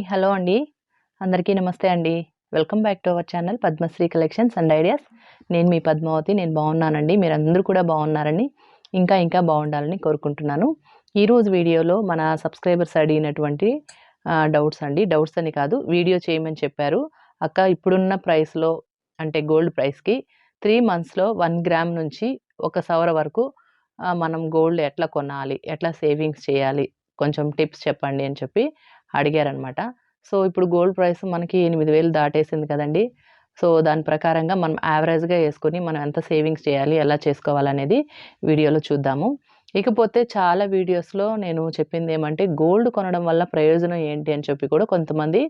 Hi hello అండి. అందరికీ నమస్తే అండి. Welcome back to our channel Padmashri collections and ideas. నేను మీ పద్మావతి నేను బాగున్నానండి. మీరు అందరూ కూడా బాగున్నారని ఇంకా ఇంకా బాగుండాలని కోరుకుంటున్నాను. ఈరోజు వీడియోలో మన సబ్స్క్రైబర్స్ అడిగినటువంటి డౌట్స్ అండి. డౌట్స్ అని కాదు వీడియో చేయమని చెప్పారు. అక్క ఇప్పుడున్న ప్రైస్లో అంటే గోల్డ్ ప్రైస్కి త్రీ మంత్స్లో వన్ గ్రామ్ నుంచి ఒక సవర వరకు మనం గోల్డ్ ఎట్లా కొనాలి? ఎట్లా సేవింగ్స్ చేయాలి? కొంచెం టిప్స్ చెప్పండి అని చెప్పి అడిగారనమాట. సో ఇప్పుడు గోల్డ్ ప్రైస్ మనకి ఎనిమిది వేలు దాటేసింది కదండి. సో దాని ప్రకారంగా మనం యావరేజ్గా వేసుకొని మనం ఎంత సేవింగ్స్ చేయాలి ఎలా చేసుకోవాలనేది వీడియోలో చూద్దాము. ఇకపోతే చాలా వీడియోస్లో నేను చెప్పింది ఏమంటే గోల్డ్ కొనడం వల్ల ప్రయోజనం ఏంటి అని చెప్పి కూడా కొంతమంది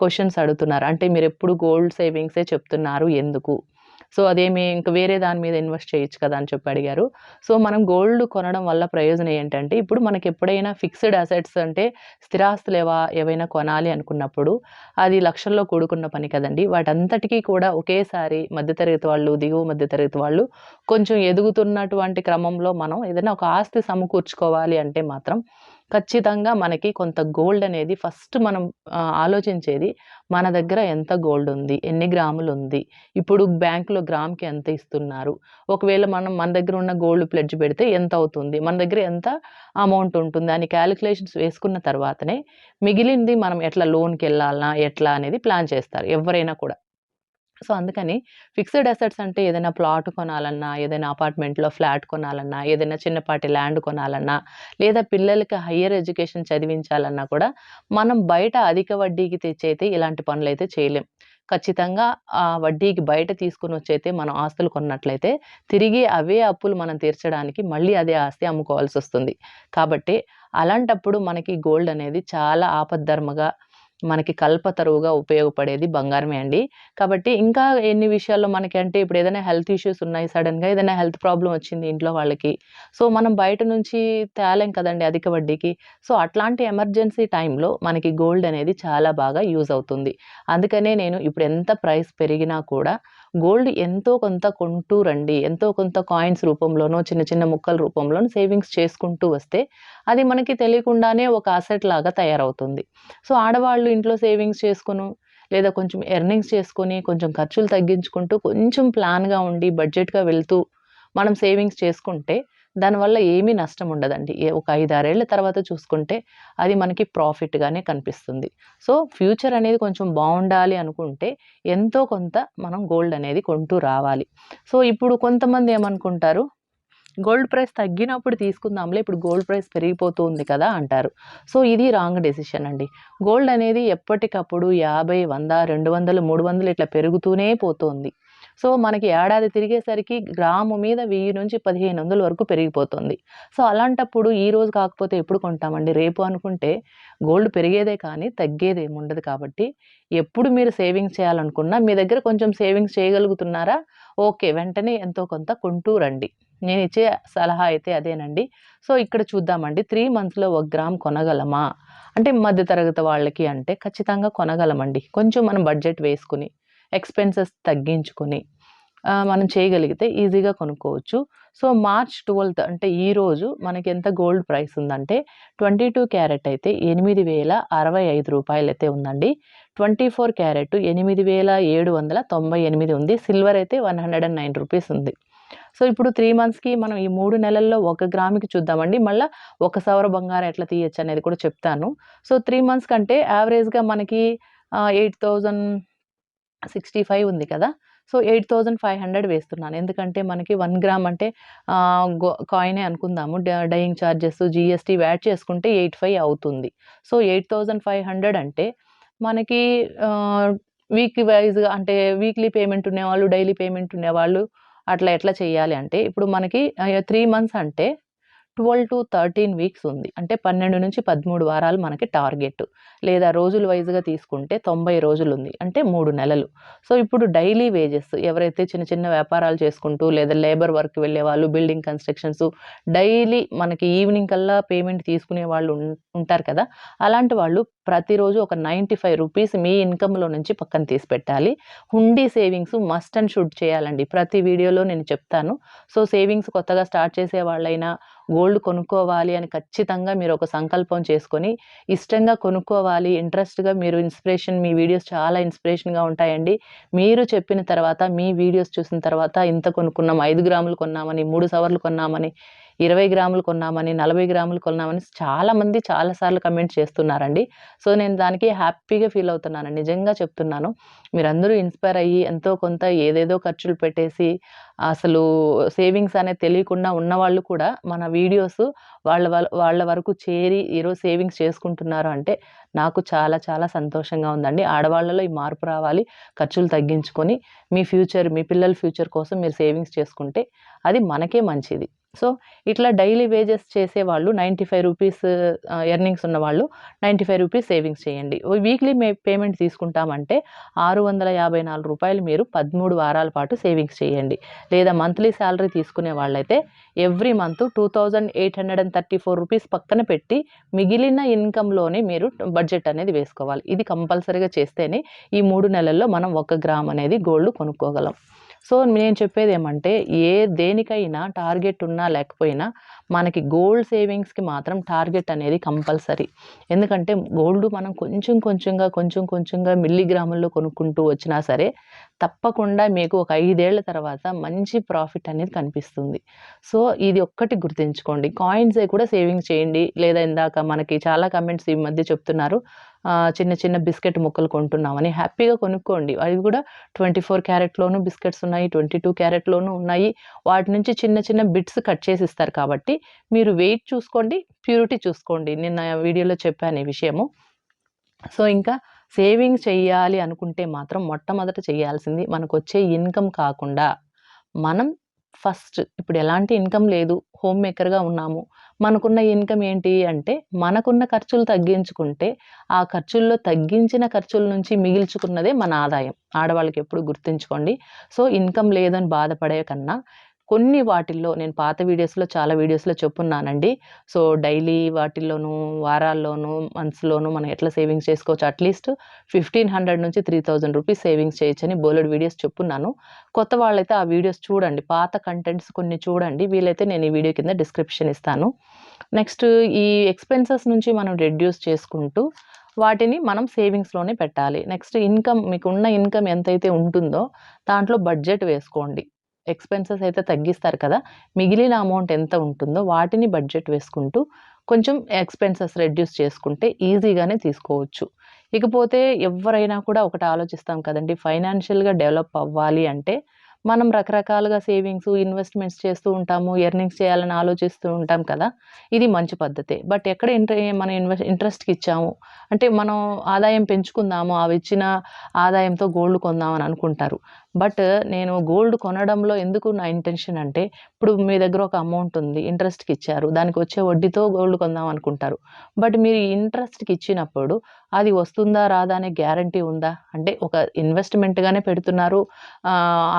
క్వశ్చన్స్ అడుగుతున్నారు. అంటే మీరు ఎప్పుడు గోల్డ్ సేవింగ్సే చెప్తున్నారు ఎందుకు? సో అదేమి ఇంకా వేరే దాని మీద ఇన్వెస్ట్ చేయొచ్చు కదా అని చెప్పి అడిగారు. సో మనం గోల్డ్ కొనడం వల్ల ప్రయోజనం ఏంటంటే ఇప్పుడు మనకి ఎప్పుడైనా ఫిక్స్డ్ అసెట్స్ అంటే స్థిరాస్తులు ఏవా ఏవైనా కొనాలి అనుకున్నప్పుడు అది లక్షల్లో కూడుకున్న పని కదండి. వాటంతటికీ కూడా ఒకేసారి మధ్యతరగతి వాళ్ళు దిగువ మధ్యతరగతి వాళ్ళు కొంచెం ఎదుగుతున్నటువంటి క్రమంలో మనం ఏదైనా ఒక ఆస్తి సమకూర్చుకోవాలి అంటే మాత్రం ఖచ్చితంగా మనకి కొంత గోల్డ్ అనేది ఫస్ట్ మనం ఆలోచించేది మన దగ్గర ఎంత గోల్డ్ ఉంది ఎన్ని గ్రాములు ఉంది ఇప్పుడు బ్యాంకులో గ్రామ్కి ఎంత ఇస్తున్నారు ఒకవేళ మనం మన దగ్గర ఉన్న గోల్డ్ ప్లెడ్జ్ పెడితే ఎంత అవుతుంది మన దగ్గర ఎంత అమౌంట్ ఉంటుంది అని క్యాలిక్యులేషన్స్ వేసుకున్న తర్వాతనే మిగిలింది మనం ఎట్లా లోన్కి వెళ్ళాలనా ఎట్లా అనేది ప్లాన్ చేస్తారు ఎవరైనా కూడా. సో అందుకని ఫిక్స్డ్ అసెట్స్ అంటే ఏదైనా ప్లాట్ కొనాలన్నా ఏదైనా అపార్ట్మెంట్లో ఫ్లాట్ కొనాలన్నా ఏదైనా చిన్నపాటి ల్యాండ్ కొనాలన్నా లేదా పిల్లలకి హయ్యర్ ఎడ్యుకేషన్ చదివించాలన్నా కూడా మనం బయట అధిక వడ్డీకి తెచ్చైతే ఇలాంటి పనులు అయితే చేయలేం. ఖచ్చితంగా ఆ వడ్డీకి బయట తీసుకుని వచ్చైతే మనం ఆస్తులు కొన్నట్లయితే తిరిగి అవే అప్పులు మనం తీర్చడానికి మళ్ళీ అదే ఆస్తి అమ్ముకోవాల్సి వస్తుంది. కాబట్టి అలాంటప్పుడు మనకి గోల్డ్ అనేది చాలా ఆపద్ధర్మగా మనకి కల్పతరువుగా ఉపయోగపడేది బంగారమే అండి. కాబట్టి ఇంకా ఎన్ని విషయాల్లో మనకి అంటే ఇప్పుడు ఏదైనా హెల్త్ ఇష్యూస్ ఉన్నాయి సడన్గా ఏదైనా హెల్త్ ప్రాబ్లం వచ్చింది ఇంట్లో వాళ్ళకి. సో మనం బయట నుంచి తేలేం కదండి అధిక వడ్డీకి. సో అట్లాంటి ఎమర్జెన్సీ టైంలో మనకి గోల్డ్ అనేది చాలా బాగా యూజ్ అవుతుంది. అందుకనే నేను ఇప్పుడు ఎంత ప్రైస్ పెరిగినా కూడా గోల్డ్ ఎంతో కొంత కొంటూ రండి ఎంతో కొంత కాయిన్స్ రూపంలోనో చిన్న చిన్న ముక్కల రూపంలోనో సేవింగ్స్ చేసుకుంటూ వస్తే అది మనకి తెలియకుండానే ఒక అసెట్ లాగా తయారవుతుంది. సో ఆడవాళ్ళు ఇంట్లో సేవింగ్స్ చేసుకును లేదా కొంచెం ఎర్నింగ్స్ చేసుకొని కొంచెం ఖర్చులు తగ్గించుకుంటూ కొంచెం ప్లాన్గా ఉండి బడ్జెట్గా వెళ్తూ మనం సేవింగ్స్ చేసుకుంటే దానివల్ల ఏమీ నష్టం ఉండదండి. ఒక ఐదారేళ్ళ తర్వాత చూసుకుంటే అది మనకి ప్రాఫిట్గానే కనిపిస్తుంది. సో ఫ్యూచర్ అనేది కొంచెం బాగుండాలి అనుకుంటే ఎంతో కొంత మనం గోల్డ్ అనేది కొంటూ రావాలి. సో ఇప్పుడు కొంతమంది ఏమనుకుంటారు? గోల్డ్ ప్రైస్ తగ్గినప్పుడు తీసుకుందాంలే ఇప్పుడు గోల్డ్ ప్రైస్ పెరిగిపోతుంది కదా అంటారు. సో ఇది రాంగ్ డెసిషన్ అండి. గోల్డ్ అనేది ఎప్పటికప్పుడు యాభై వంద రెండు వందలు మూడు వందలు ఇట్లా పెరుగుతూనే పోతుంది. సో మనకి ఏడాది తిరిగేసరికి గ్రాము మీద వెయ్యి నుంచి పదిహేను వందల వరకు పెరిగిపోతుంది. సో అలాంటప్పుడు ఈ రోజు కాకపోతే ఎప్పుడు కొంటామండి? రేపు అనుకుంటే గోల్డ్ పెరిగేదే కానీ తగ్గేది ఉండదు కాబట్టి ఎప్పుడు మీరు సేవింగ్స్ చేయాలనుకున్నా మీ దగ్గర కొంచెం సేవింగ్స్ చేయగలుగుతున్నారా? ఓకే వెంటనే ఎంతో కొంత కొంటూ రండి. నేను ఇచ్చే సలహా అయితే అదేనండి. సో ఇక్కడ చూద్దామండి. త్రీ మంత్స్లో ఒక గ్రామ్ కొనగలమా? అంటే మధ్యతరగతి వాళ్ళకి అంటే ఖచ్చితంగా కొనగలమండి. కొంచెం మనం బడ్జెట్ వేసుకుని. ఎక్స్పెన్సెస్ తగ్గించుకొని మనం చేయగలిగితే ఈజీగా కొనుక్కోవచ్చు. సో మార్చ్ ట్వెల్త్ అంటే ఈరోజు మనకి ఎంత గోల్డ్ ప్రైస్ ఉందంటే ట్వంటీ టూ క్యారెట్ అయితే ఎనిమిది వేల అరవై ఐదు రూపాయలు అయితే ఉందండి. ట్వంటీ ఫోర్ క్యారెట్ ఎనిమిది వేల ఏడు వందల తొంభై ఎనిమిది ఉంది. సిల్వర్ అయితే one hundred and nine rupees ఉంది. సో ఇప్పుడు త్రీ మంత్స్కి మనం ఈ మూడు నెలల్లో ఒక గ్రాముకి చూద్దామండి. మళ్ళీ ఒక సవర బంగారం ఎట్లా తీయచ్చు అనేది కూడా చెప్తాను. సో త్రీ మంత్స్ కంటే యావరేజ్గా మనకి ఎయిట్ థౌజండ్ సిక్స్టీ ఫైవ్ ఉంది కదా. So eight thousand five hundred వేస్తున్నాను. ఎందుకంటే మనకి వన్ గ్రామ్ అంటే కాయినే అనుకుందాము. డయింగ్ ఛార్జెస్ జిఎస్టీ యాడ్ చేసుకుంటే ఎయిట్ ఫైవ్ అవుతుంది. So eight thousand five hundred అంటే మనకి వీక్ వైజ్గా అంటే వీక్లీ పేమెంట్ ఉండేవాళ్ళు డైలీ పేమెంట్ ఉండేవాళ్ళు అట్లా ఎట్లా చేయాలి అంటే ఇప్పుడు మనకి త్రీ మంత్స్ అంటే ట్వెల్వ్ టు థర్టీన్ వీక్స్ ఉంది. అంటే పన్నెండు నుంచి పదమూడు వారాలు మనకి టార్గెట్. లేదా రోజుల వైజ్గా తీసుకుంటే తొంభై రోజులు ఉంది. అంటే మూడు నెలలు. సో ఇప్పుడు డైలీ వేజెస్ ఎవరైతే చిన్న చిన్న వ్యాపారాలు చేసుకుంటూ లేదా లేబర్ వర్క్ వెళ్ళే వాళ్ళు బిల్డింగ్ కన్స్ట్రక్షన్స్ డైలీ మనకి ఈవినింగ్ కల్లా పేమెంట్ తీసుకునే వాళ్ళు ఉంటారు కదా. అలాంటి వాళ్ళు ప్రతిరోజు ఒక నైంటీ ఫైవ్ రూపీస్ మీ ఇన్కంలో నుంచి పక్కన తీసి పెట్టాలి. హుండీ సేవింగ్స్ మస్ట్ అండ్ షుడ్ చేయాలండి. ప్రతి వీడియోలో నేను చెప్తాను. సో సేవింగ్స్ కొత్తగా స్టార్ట్ చేసే వాళ్ళైనా గోల్డ్ కొనుక్కోవాలి అని ఖచ్చితంగా మీరు ఒక సంకల్పం చేసుకొని ఇష్టంగా కొనుక్కోవాలి ఇంట్రెస్ట్‌గా మీరు ఇన్స్పిరేషన్ మీ వీడియోస్ చాలా ఇన్స్పిరేషన్‌గా ఉంటాయండి. మీరు చెప్పిన తర్వాత మీ వీడియోస్ చూసిన తర్వాత ఇంత కొనుక్కున్నాం ఐదు గ్రాములు కొన్నామని, మూడు సవర్లు కొన్నామని, 20 గ్రాములు కొన్నామని, 40 గ్రాములు కొన్నామని చాలామంది చాలా సార్లు కమెంట్ చేస్తున్నారండి. సో, నేను దానికి హ్యాపీగా ఫీల్ అవుతున్నాను. నిజంగా చెప్తున్నాను. మీరందరూ ఇన్‌స్పైర్ అయ్యి ఎంతో కొంత ఏదేదో ఖర్చులు పెట్టేసి అసలు సేవింగ్స్ అనేది తెలియకుండా ఉన్నవాళ్ళు కూడా మన వీడియోస్ వాళ్ళ వాళ్ళ వరకు చేరి ఈరోజు సేవింగ్స్ చేసుకుంటున్నారు అంటే నాకు చాలా చాలా సంతోషంగా ఉందండి. ఆడవాళ్ళలో ఈ మార్పు రావాలి. ఖర్చులు తగ్గించుకొని మీ ఫ్యూచర్ మీ పిల్లల ఫ్యూచర్ కోసం మీరు సేవింగ్స్ చేసుకుంటే అది మనకే మంచిది. సో, ఇట్లా డైలీ వేజెస్ చేసేవాళ్ళు నైంటీ ఫైవ్ రూపీస్ ఎర్నింగ్స్ ఉన్నవాళ్ళు రూ. 95 సేవింగ్స్ చేయండి. వీక్లీ మే పేమెంట్ తీసుకుంటామంటే ఆరు వందల యాభై నాలుగు రూపాయలు మీరు 13 వారాల పాటు సేవింగ్స్ చేయండి. లేదా మంత్లీ శాలరీ తీసుకునే వాళ్ళైతే every month two thousand eight hundred and thirty four rupees పక్కన పెట్టి మిగిలిన ఇన్కంలోనే మీరు బడ్జెట్ అనేది వేసుకోవాలి. ఇది కంపల్సరీగా చేస్తేనే ఈ మూడు నెలల్లో మనం ఒక గ్రామ్ అనేది గోల్డ్ కొనుక్కోగలం. సో, నేను చెప్పేదేమంటే ఏ దేనికైనా టార్గెట్ ఉన్నా లేకపోయినా మనకి గోల్డ్ సేవింగ్స్‌కి మాత్రం టార్గెట్ అనేది కంపల్సరీ. ఎందుకంటే గోల్డ్ మనం కొంచెం కొంచెంగా, కొంచెం కొంచెంగా మిల్లీగ్రాముల్లో కొనుక్కుంటూ వచ్చినా సరే తప్పకుండా మీకు ఒక ఐదేళ్ళ తర్వాత మంచి ప్రాఫిట్ అనేది కనిపిస్తుంది. సో, ఇది ఒక్కటి గుర్తుంచుకోండి. కాయిన్సే కూడా సేవింగ్స్ చేయండి. లేదా ఇందాక మనకి చాలా కమెంట్స్ ఈ మధ్య చెప్తున్నారు. చిన్న చిన్న బిస్కెట్ ముక్కలు కొంటున్నామని హ్యాపీగా కొనుక్కోండి. అవి కూడా 24 క్యారెట్‌లోనూ బిస్కెట్స్ ఉన్నాయి. 22 క్యారెట్‌లోనూ ఉన్నాయి. వాటి నుంచి చిన్న చిన్న బిట్స్ కట్ చేసి ఇస్తారు కాబట్టి మీరు వెయిట్ చూసుకోండి. ప్యూరిటీ చూసుకోండి. నిన్న వీడియోలో చెప్పాను ఈ విషయము. సో, ఇంకా సేవింగ్స్ చేయాలి అనుకుంటే మాత్రం మొట్టమొదట చేయాల్సింది మనకొచ్చే ఇన్‌కమ్ కాకుండా మనం ఫస్ట్ ఇప్పుడు ఎలాంటి ఇన్‌కమ్ లేదు. హోమ్ మేకర్‌గా ఉన్నాము. మనకున్న ఇన్‌కమ్ ఏంటి అంటే మనకున్న ఖర్చులు తగ్గించుకుంటే ఆ ఖర్చుల్లో తగ్గించిన ఖర్చుల నుంచి మిగిల్చుకున్నదే మన ఆదాయం. ఆడవాళ్ళకి ఎప్పుడు గుర్తుంచుకోండి. సో, ఇన్‌కమ్ లేదని బాధపడే కన్నా కొన్ని వాటిల్లో నేను పాత వీడియోస్‌లో చాలా వీడియోస్‌లో చెప్పున్నానండి. సో, డైలీ వాటిల్లోనూ, వారాల్లోనూ, మంత్స్‌లోనూ మనం ఎట్లా సేవింగ్స్ చేసుకోవచ్చు అట్‌లీస్ట్ 1500 నుంచి 3000 రూపీస్ సేవింగ్స్ చేయొచ్చని బోలెడ్ వీడియోస్ చెప్పున్నాను. కొత్త వాళ్ళైతే ఆ వీడియోస్ చూడండి. పాత కంటెంట్స్ కొన్ని చూడండి. వీలైతే నేను ఈ వీడియో కింద డిస్క్రిప్షన్ ఇస్తాను. నెక్స్ట్ ఈ ఎక్స్‌పెన్సెస్ నుంచి మనం రెడ్యూస్ చేసుకుంటూ వాటిని మనం సేవింగ్స్‌లోనే పెట్టాలి. నెక్స్ట్ ఇన్‌కమ్ మీకున్న ఇన్‌కమ్ ఎంతైతే ఉంటుందో దాంట్లో బడ్జెట్ వేసుకోండి. ఎక్స్‌పెన్సెస్ అయితే తగ్గిస్తారు కదా! మిగిలిన అమౌంట్ ఎంత ఉంటుందో వాటిని బడ్జెట్ వేసుకుంటూ కొంచెం ఎక్స్‌పెన్సెస్ రెడ్యూస్ చేసుకుంటే ఈజీగానే తీసుకోవచ్చు. ఇకపోతే ఎవరైనా కూడా ఒకటి ఆలోచిస్తాం కదండి ఫైనాన్షియల్‌గా డెవలప్ అవ్వాలి అంటే మనం రకరకాలుగా సేవింగ్స్, ఇన్వెస్ట్‌మెంట్స్ చేస్తూ ఉంటాము. ఎర్నింగ్స్ చేయాలని ఆలోచిస్తూ ఉంటాం కదా! ఇది మంచి పద్ధతే. బట్ ఎక్కడ ఇంట్రె మనం ఇన్వెస్ట్ ఇంట్రెస్ట్‌కి ఇచ్చాము. అంటే మనం ఆదాయం పెంచుకుందాము. అవి ఇచ్చిన ఆదాయంతో గోల్డ్ కొందామని అనుకుంటారు. బట్ నేను గోల్డ్ కొనడంలో ఎందుకు నా ఇంటెన్షన్ అంటే ఇప్పుడు మీ దగ్గర ఒక అమౌంట్ ఉంది. ఇంట్రెస్ట్‌కి ఇచ్చారు. దానికి వచ్చే వడ్డీతో గోల్డ్ కొందాం అనుకుంటారు. బట్ మీరు ఇంట్రెస్ట్‌కి ఇచ్చినప్పుడు అది వస్తుందా? రాదా? అనే గ్యారంటీ ఉందా? అంటే ఒక ఇన్వెస్ట్‌మెంట్‌గానే పెడుతున్నారు.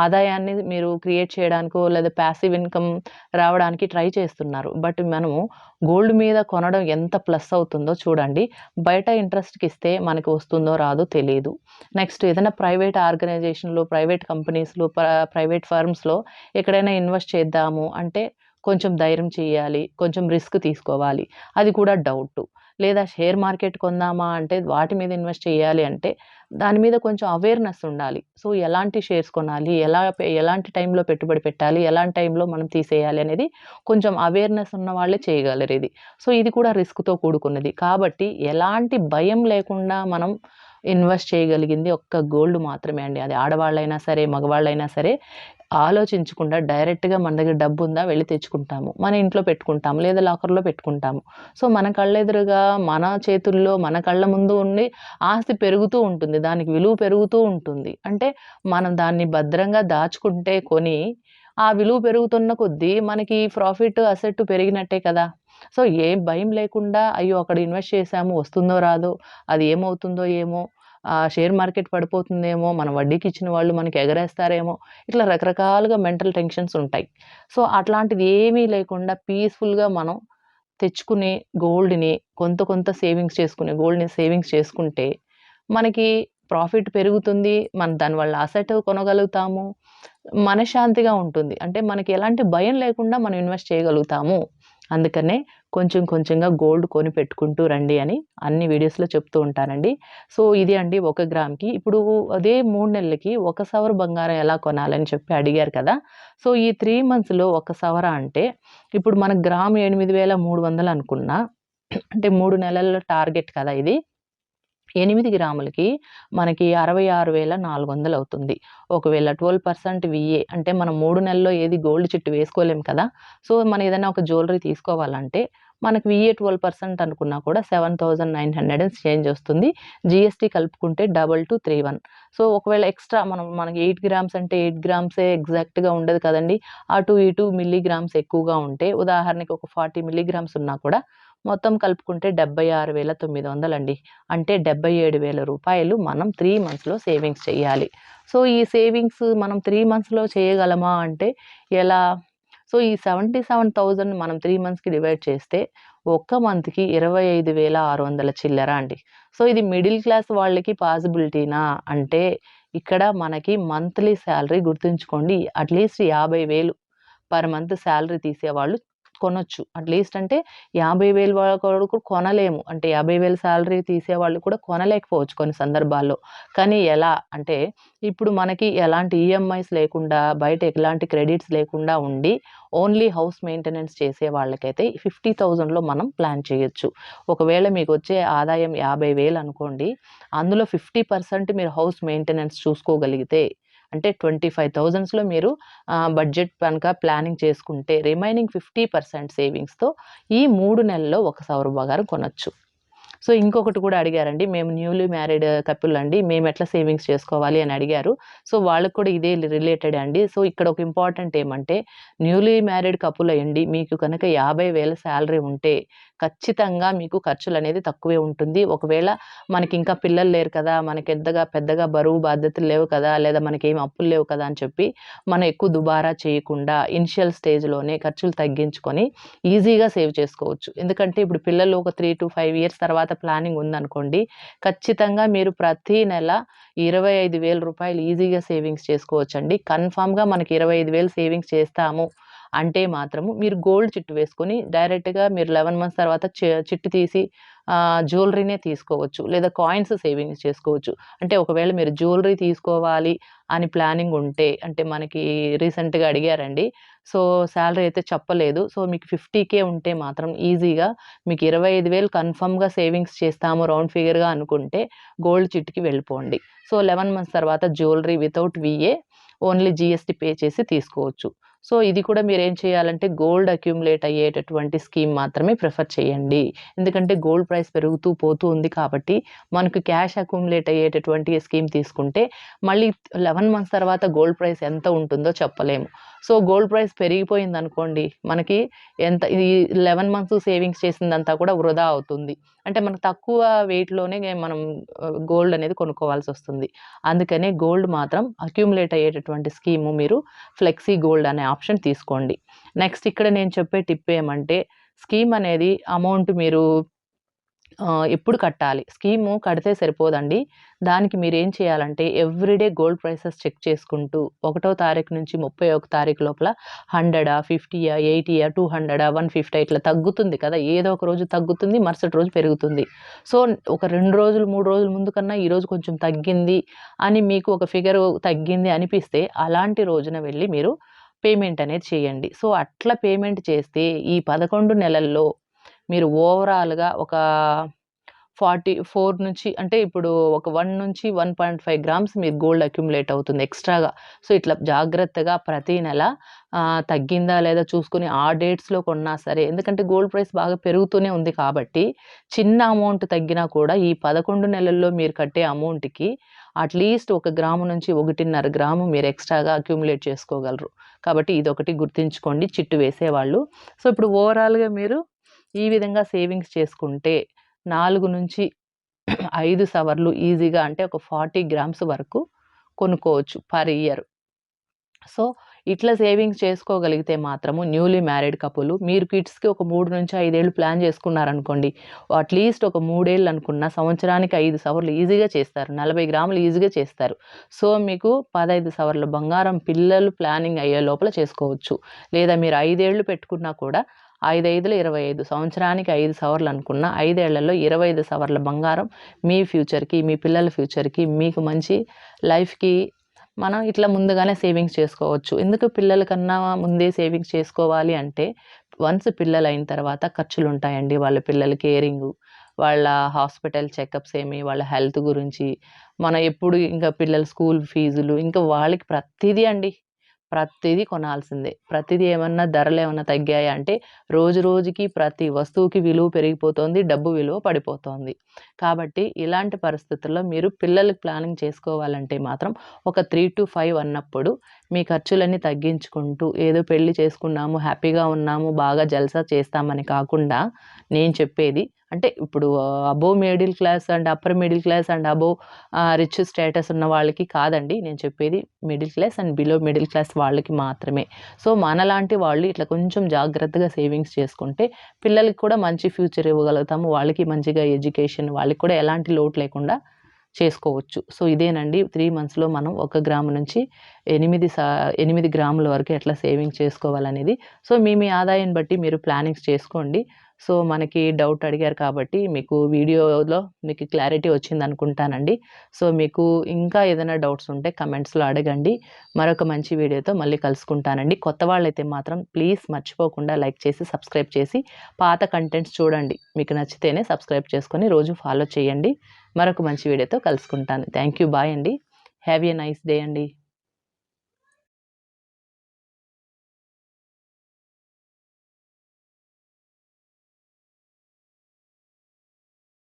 ఆదాయాన్ని మీరు క్రియేట్ చేయడానికో లేదా ప్యాసివ్ ఇన్‌కమ్ రావడానికి ట్రై చేస్తున్నారు. బట్ మనము గోల్డ్ మీద కొనడం ఎంత ప్లస్ అవుతుందో చూడండి. బయట ఇంట్రెస్ట్‌కి ఇస్తే మనకి వస్తుందో రాదో తెలియదు నెక్స్ట్ ఏదైనా ప్రైవేట్ ఆర్గనైజేషన్‌లో, ప్రైవేట్ కంపెనీస్‌లో, ప్రైవేట్ ఫర్మ్స్‌లో ఎక్కడైనా ఇన్వెస్ట్ చేద్దాము అంటే కొంచెం ధైర్యం చేయాలి. కొంచెం రిస్క్ తీసుకోవాలి. అది కూడా డౌట్ లేదా షేర్ మార్కెట్ కొందామా అంటే వాటి మీద ఇన్వెస్ట్ చేయాలి అంటే దాని మీద కొంచెం అవేర్‌నెస్ ఉండాలి. సో, ఎలాంటి షేర్స్ కొనాలి? ఎలా ఎలాంటి టైంలో పెట్టుబడి పెట్టాలి? ఎలాంటి టైంలో మనం తీసేయాలి అనేది కొంచెం అవేర్‌నెస్ ఉన్న వాళ్ళే చేయగలరు ఇది. సో, ఇది కూడా రిస్క్‌తో కూడుకున్నది. కాబట్టి ఎలాంటి భయం లేకుండా మనం ఇన్వెస్ట్ చేయగలిగింది ఒక్క గోల్డ్ మాత్రమే అండి. అది ఆడవాళ్ళైనా సరే, మగవాళ్ళైనా సరే ఆలోచించకుండా డైరెక్ట్‌గా మన దగ్గర డబ్బు ఉందా వెళ్ళి తెచ్చుకుంటాము. మన ఇంట్లో పెట్టుకుంటాము. లేదా లాకర్‌లో పెట్టుకుంటాము. సో, మన కళ్ళెదురుగా మన చేతుల్లో మన కళ్ళ ముందు ఉండి ఆస్తి పెరుగుతూ ఉంటుంది. దానికి విలువ పెరుగుతూ ఉంటుంది. అంటే మనం దాన్ని భద్రంగా దాచుకుంటే కొని ఆ విలువ పెరుగుతున్న కొద్దీ మనకి ప్రాఫిట్, అసెట్ పెరిగినట్టే కదా! సో, ఏ భయం లేకుండా అయ్యో! అక్కడ ఇన్వెస్ట్ చేసాము వస్తుందో రాదో, అది ఏమవుతుందో ఏమో, షేర్ మార్కెట్ పడిపోతుందేమో, మన వడ్డీకి ఇచ్చిన వాళ్ళు మనకి ఎగరేస్తారేమో, ఇట్లా రకరకాలుగా మెంటల్ టెన్షన్స్ ఉంటాయి. సో, అట్లాంటిది ఏమీ లేకుండా పీస్‌ఫుల్‌గా మనం తెచ్చుకునే గోల్డ్‌ని కొంత కొంత సేవింగ్స్ చేసుకునే గోల్డ్‌ని సేవింగ్స్ చేసుకుంటే మనకి ప్రాఫిట్ పెరుగుతుంది. మనం దానివల్ల అసెట్ కొనగలుగుతాము. మనశ్శాంతిగా ఉంటుంది. అంటే మనకి ఎలాంటి భయం లేకుండా మనం ఇన్వెస్ట్ చేయగలుగుతాము అందుకనే కొంచెం కొంచెంగా గోల్డ్ కొని పెట్టుకుంటూ రండి అని అన్ని వీడియోస్లో చెప్తూ ఉంటానండి. సో ఇది అండి ఒక గ్రామ్కి. ఇప్పుడు అదే మూడు నెలలకి ఒక సవర బంగారం ఎలా కొనాలని చెప్పి అడిగారు కదా! సో ఈ త్రీ మంత్స్లో ఒక సవర అంటే ఇప్పుడు మన గ్రామ్ ఎనిమిది వేల మూడు వందలు అనుకున్నా అంటే మూడు నెలల టార్గెట్ కదా ఇది. ఎనిమిది గ్రాములకి మనకి అరవై ఆరు వేల నాలుగు వందలు అవుతుంది. ఒకవేళ ట్వెల్వ్ పర్సెంట్ విఏ అంటే మనం మూడు నెలల్లో ఏది గోల్డ్ చిట్టు వేసుకోలేం కదా. సో మనం ఏదైనా ఒక జ్యువెలరీ తీసుకోవాలంటే మనకి విఏ ట్వెల్వ్ పర్సెంట్ అనుకున్నా కూడా seven thousand nine hundred change వస్తుంది. జిఎస్టీ కలుపుకుంటే double two three one. So ఒకవేళ ఎక్స్ట్రా మనం మనకి ఎయిట్ గ్రామ్స్ అంటే ఎయిట్ గ్రామ్సే ఎగ్జాక్ట్గా ఉండదు కదండి. అటు ఇటు మిల్లీగ్రామ్స్ ఎక్కువగా ఉంటే ఉదాహరణకి ఒక ఫార్టీ మిల్లీగ్రామ్స్ ఉన్నా కూడా మొత్తం కలుపుకుంటే డెబ్బై ఆరు వేల తొమ్మిది వందలండి. అంటే డెబ్బై ఏడు వేల రూపాయలు మనం త్రీ మంత్స్లో సేవింగ్స్ చేయాలి. సో ఈ సేవింగ్స్ మనం త్రీ మంత్స్లో చేయగలమా అంటే ఎలా? సో ఈ సెవెంటీ సెవెన్ థౌజండ్ మనం త్రీ మంత్స్కి డివైడ్ చేస్తే ఒక్క మంత్కి ఇరవై ఐదు వేల ఆరు వందల చిల్లర అండి. సో ఇది మిడిల్ క్లాస్ వాళ్ళకి పాసిబిలిటీనా అంటే ఇక్కడ మనకి మంత్లీ శాలరీ గుర్తుంచుకోండి. అట్లీస్ట్ యాభై వేలు పర్ మంత్ శాలరీ తీసేవాళ్ళు కొనొచ్చు. అట్లీస్ట్ అంటే యాభై వేలు వరకు కొనలేము. అంటే యాభై వేలు శాలరీ తీసేవాళ్ళు కూడా కొనలేకపోవచ్చు కొన్ని సందర్భాల్లో. కానీ ఎలా అంటే ఇప్పుడు మనకి ఎలాంటి ఈఎంఐస్ లేకుండా బయట ఎలాంటి క్రెడిట్స్ లేకుండా ఉండి ఓన్లీ హౌస్ మెయింటెనెన్స్ చేసే వాళ్ళకైతే ఫిఫ్టీ థౌజండ్లో మనం ప్లాన్ చేయొచ్చు. ఒకవేళ మీకు వచ్చే ఆదాయం యాభై వేలు అనుకోండి అందులో ఫిఫ్టీ పర్సెంట్ మీరు హౌస్ మెయింటెనెన్స్ చూసుకోగలిగితే అంటే ట్వంటీ ఫైవ్ థౌజండ్స్లో మీరు బడ్జెట్ కనుక ప్లానింగ్ చేసుకుంటే రిమైనింగ్ ఫిఫ్టీ పర్సెంట్ సేవింగ్స్తో ఈ మూడు నెలల్లో ఒక సౌర బంగారం కొనొచ్చు. సో ఇంకొకటి కూడా అడిగారండి. మేము న్యూలీ మ్యారీడ్ కపుల్ అండి. మేము ఎట్లా సేవింగ్స్ చేసుకోవాలి అని అడిగారు. సో వాళ్ళకి కూడా ఇదే రిలేటెడ్ అండి. సో ఇక్కడ ఒక ఇంపార్టెంట్ ఏమంటే న్యూలీ మ్యారీడ్ కపుల్ అయ్యండి. మీకు కనుక యాభై వేల శాలరీ ఉంటే ఖచ్చితంగా మీకు ఖర్చులు అనేది తక్కువే ఉంటుంది. ఒకవేళ మనకి ఇంకా పిల్లలు లేరు కదా మనకి ఎంతగా పెద్దగా బరువు బాధ్యతలు లేవు కదా లేదా మనకి ఏం అప్పులు లేవు కదా అని చెప్పి మనం ఎక్కువ దుబారా చేయకుండా ఇనిషియల్ స్టేజ్లోనే ఖర్చులు తగ్గించుకొని ఈజీగా సేవ్ చేసుకోవచ్చు. ఎందుకంటే ఇప్పుడు పిల్లలు ఒక త్రీ టు ఫైవ్ ఇయర్స్ తర్వాత ప్లానింగ్ ఉందనుకోండి ఖచ్చితంగా మీరు ప్రతి నెల ఇరవై ఐదు వేల రూపాయలు ఈజీగా సేవింగ్స్ చేసుకోవచ్చండి. కన్ఫామ్గా మనకి ఇరవై ఐదు వేలు సేవింగ్స్ చేస్తాము. అంటే మాత్రము మీరు గోల్డ్ చిట్టు వేసుకొని డైరెక్ట్గా మీరు లెవెన్ మంత్స్ తర్వాత చిట్టు తీసి జ్యువెలరీనే తీసుకోవచ్చు. లేదా కాయిన్స్ సేవింగ్స్ చేసుకోవచ్చు. అంటే ఒకవేళ మీరు జ్యువెలరీ తీసుకోవాలి అని ప్లానింగ్ ఉంటే అంటే మనకి రీసెంట్గా అడిగారండి. సో శాలరీ అయితే చెప్పలేదు. సో మీకు ఫిఫ్టీకే ఉంటే మాత్రం ఈజీగా మీకు ఇరవై ఐదు వేలు కన్ఫర్మ్గా సేవింగ్స్ చేస్తాము రౌండ్ ఫిగర్గా అనుకుంటే గోల్డ్ చిట్కి వెళ్ళిపోండి. సో లెవెన్ మంత్స్ తర్వాత jewellery without V A only GST pay చేసి తీసుకోవచ్చు. సో ఇది కూడా మీరు ఏం చేయాలంటే గోల్డ్ అక్యూములేట్ అయ్యేటటువంటి స్కీమ్ మాత్రమే ప్రిఫర్ చేయండి. ఎందుకంటే గోల్డ్ ప్రైస్ పెరుగుతూ పోతూ ఉంది కాబట్టి మనకు క్యాష్ అక్యూములేట్ అయ్యేటటువంటి స్కీమ్ తీసుకుంటే మళ్ళీ లెవెన్ మంత్స్ తర్వాత గోల్డ్ ప్రైస్ ఎంత ఉంటుందో చెప్పలేము. సో గోల్డ్ ప్రైస్ పెరిగిపోయింది అనుకోండి మనకి ఎంత ఈ లెవెన్ మంత్స్ సేవింగ్స్ చేసిందంతా కూడా వృధా అవుతుంది. అంటే మనకు తక్కువ వెయిట్లోనే మనం గోల్డ్ అనేది కొనుక్కోవాల్సి వస్తుంది. అందుకనే గోల్డ్ మాత్రం అక్యూములేట్ అయ్యేటటువంటి స్కీము మీరు ఫ్లెక్సీ గోల్డ్ అనే ఆప్షన్ తీసుకోండి. నెక్స్ట్ ఇక్కడ నేను చెప్పే టిప్ ఏమంటే స్కీమ్ అనేది అమౌంట్ మీరు ఎప్పుడు కట్టాలి? స్కీము కడితే సరిపోదండి. దానికి మీరు ఏం చేయాలంటే ఎవ్రీడే గోల్డ్ ప్రైసెస్ చెక్ చేసుకుంటూ ఒకటో తారీఖు నుంచి ముప్పై ఒక తారీఖు లోపల హండ్రెడా ఫిఫ్టీయా ఎయిటీయా టూ హండ్రెడా వన్ ఫిఫ్టీ ఇట్లా తగ్గుతుంది కదా? ఏదో ఒక రోజు తగ్గుతుంది మరుసటి రోజు పెరుగుతుంది. సో ఒక రెండు రోజులు మూడు రోజుల ముందు కన్నా ఈరోజు కొంచెం తగ్గింది అని మీకు ఒక ఫిగర్ తగ్గింది అనిపిస్తే అలాంటి రోజున వెళ్ళి మీరు పేమెంట్ అనేది చేయండి. సో అట్లా పేమెంట్ చేస్తే ఈ పదకొండు నెలల్లో మీరు ఓవరాల్గా ఒక ఫార్టీ ఫోర్ నుంచి అంటే ఇప్పుడు ఒక వన్ నుంచి వన్ పాయింట్ ఫైవ్ గ్రామ్స్ మీరు గోల్డ్ అక్యుములేట్ అవుతుంది ఎక్స్ట్రాగా. సో ఇట్లా జాగ్రత్తగా ప్రతి నెల తగ్గిందా లేదా చూసుకుని ఆ డేట్స్లో కొన్నా సరే ఎందుకంటే గోల్డ్ ప్రైస్ బాగా పెరుగుతూనే ఉంది కాబట్టి చిన్న అమౌంట్ తగ్గినా కూడా ఈ పదకొండు నెలల్లో మీరు కట్టే అమౌంట్కి అట్లీస్ట్ ఒక గ్రాము నుంచి ఒకటిన్నర గ్రాము మీరు ఎక్స్ట్రాగా అక్యుములేట్ చేసుకోగలరు. కాబట్టి ఇదొకటి గుర్తుంచుకోండి చిట్టు వేసేవాళ్ళు. సో ఇప్పుడు ఓవరాల్గా మీరు ఈ విధంగా సేవింగ్స్ చేసుకుంటే నాలుగు నుంచి ఐదు సవర్లు ఈజీగా అంటే ఒక ఫార్టీ గ్రామ్స్ వరకు కొనుక్కోవచ్చు పర్ ఇయర్. సో ఇట్లా సేవింగ్స్ చేసుకోగలిగితే మాత్రము న్యూలీ మ్యారీడ్ కపుల్ మీరు కిడ్స్కి ఒక మూడు నుంచి ఐదేళ్ళు ప్లాన్ చేసుకున్నారనుకోండి అట్లీస్ట్ ఒక మూడేళ్ళు అనుకున్న సంవత్సరానికి ఐదు సవర్లు ఈజీగా చేస్తారు నలభై గ్రాములు ఈజీగా చేస్తారు. సో మీకు పదహైదు సవర్లు బంగారం పిల్లలు ప్లానింగ్ అయ్యే లోపల చేసుకోవచ్చు. లేదా మీరు ఐదేళ్ళు పెట్టుకున్నా కూడా ఐదు ఐదులు ఇరవై ఐదు సంవత్సరానికి ఐదు సవర్లు అనుకున్న ఐదేళ్ళలో ఇరవై ఐదు సవర్ల బంగారం మీ ఫ్యూచర్కి మీ పిల్లల ఫ్యూచర్కి మీకు మంచి లైఫ్కి మనం ఇట్లా ముందుగానే సేవింగ్స్ చేసుకోవచ్చు. ఎందుకు పిల్లల కన్నా ముందే సేవింగ్స్ చేసుకోవాలి అంటే వన్స్ పిల్లలు అయిన తర్వాత ఖర్చులు ఉంటాయండి వాళ్ళ పిల్లల కేరింగ్ వాళ్ళ హాస్పిటల్ చెకప్స్ ఏమి వాళ్ళ హెల్త్ గురించి మనం ఎప్పుడు ఇంకా పిల్లల స్కూల్ ఫీజులు ఇంకా వాళ్ళకి ప్రతిదీ అండి. ప్రతిదీ కొనాల్సిందే. ప్రతిదీ ఏమన్నా ధరలు ఏమన్నా తగ్గాయా అంటే రోజు రోజుకి ప్రతి వస్తువుకి విలువ పెరిగిపోతుంది డబ్బు విలువ పడిపోతుంది. కాబట్టి ఇలాంటి పరిస్థితుల్లో మీరు పిల్లలకి ప్లానింగ్ చేసుకోవాలంటే మాత్రం ఒక త్రీ టు ఫైవ్ అన్నప్పుడు మీ ఖర్చులన్నీ తగ్గించుకుంటూ ఏదో పెళ్ళి చేసుకున్నాము హ్యాపీగా ఉన్నాము బాగా జల్సా చేస్తామని కాకుండా నేను చెప్పేది అంటే ఇప్పుడు above middle class and upper middle class and above rich status ఉన్న వాళ్ళకి కాదండి. నేను చెప్పేది middle class and below middle class వాళ్ళకి మాత్రమే. సో మనలాంటి వాళ్ళు ఇట్లా కొంచెం జాగ్రత్తగా సేవింగ్స్ చేసుకుంటే పిల్లలకి కూడా మంచి ఫ్యూచర్ ఇవ్వగలుగుతాము. వాళ్ళకి మంచిగా ఎడ్యుకేషన్ వాళ్ళకి కూడా ఎలాంటి లోటు లేకుండా చేసుకోవచ్చు. సో ఇదేనండి. త్రీ మంత్స్లో మనం ఒక గ్రాము నుంచి ఎనిమిది సా ఎనిమిది గ్రాముల వరకు ఎట్లా సేవింగ్ చేసుకోవాలనేది. సో మీ మీ ఆదాయాన్ని బట్టి మీరు ప్లానింగ్స్ చేసుకోండి. సో మనకి డౌట్ అడిగారు కాబట్టి మీకు వీడియోలో మీకు క్లారిటీ వచ్చింది అనుకుంటానండి. సో మీకు ఇంకా ఏదైనా డౌట్స్ ఉంటే కమెంట్స్లో అడగండి. మరొక మంచి వీడియోతో మళ్ళీ కలుసుకుంటానండి. కొత్త వాళ్ళైతే మాత్రం ప్లీజ్ మర్చిపోకుండా లైక్ చేసి సబ్స్క్రైబ్ చేసి పాత కంటెంట్స్ చూడండి. మీకు నచ్చితేనే సబ్స్క్రైబ్ చేసుకొని రోజు ఫాలో చేయండి. మరొక మంచి వీడియోతో కలుసుకుంటాను. Thank you. బాయ్ అండి. హ్యావ్ ఏ నైస్ డే అండి.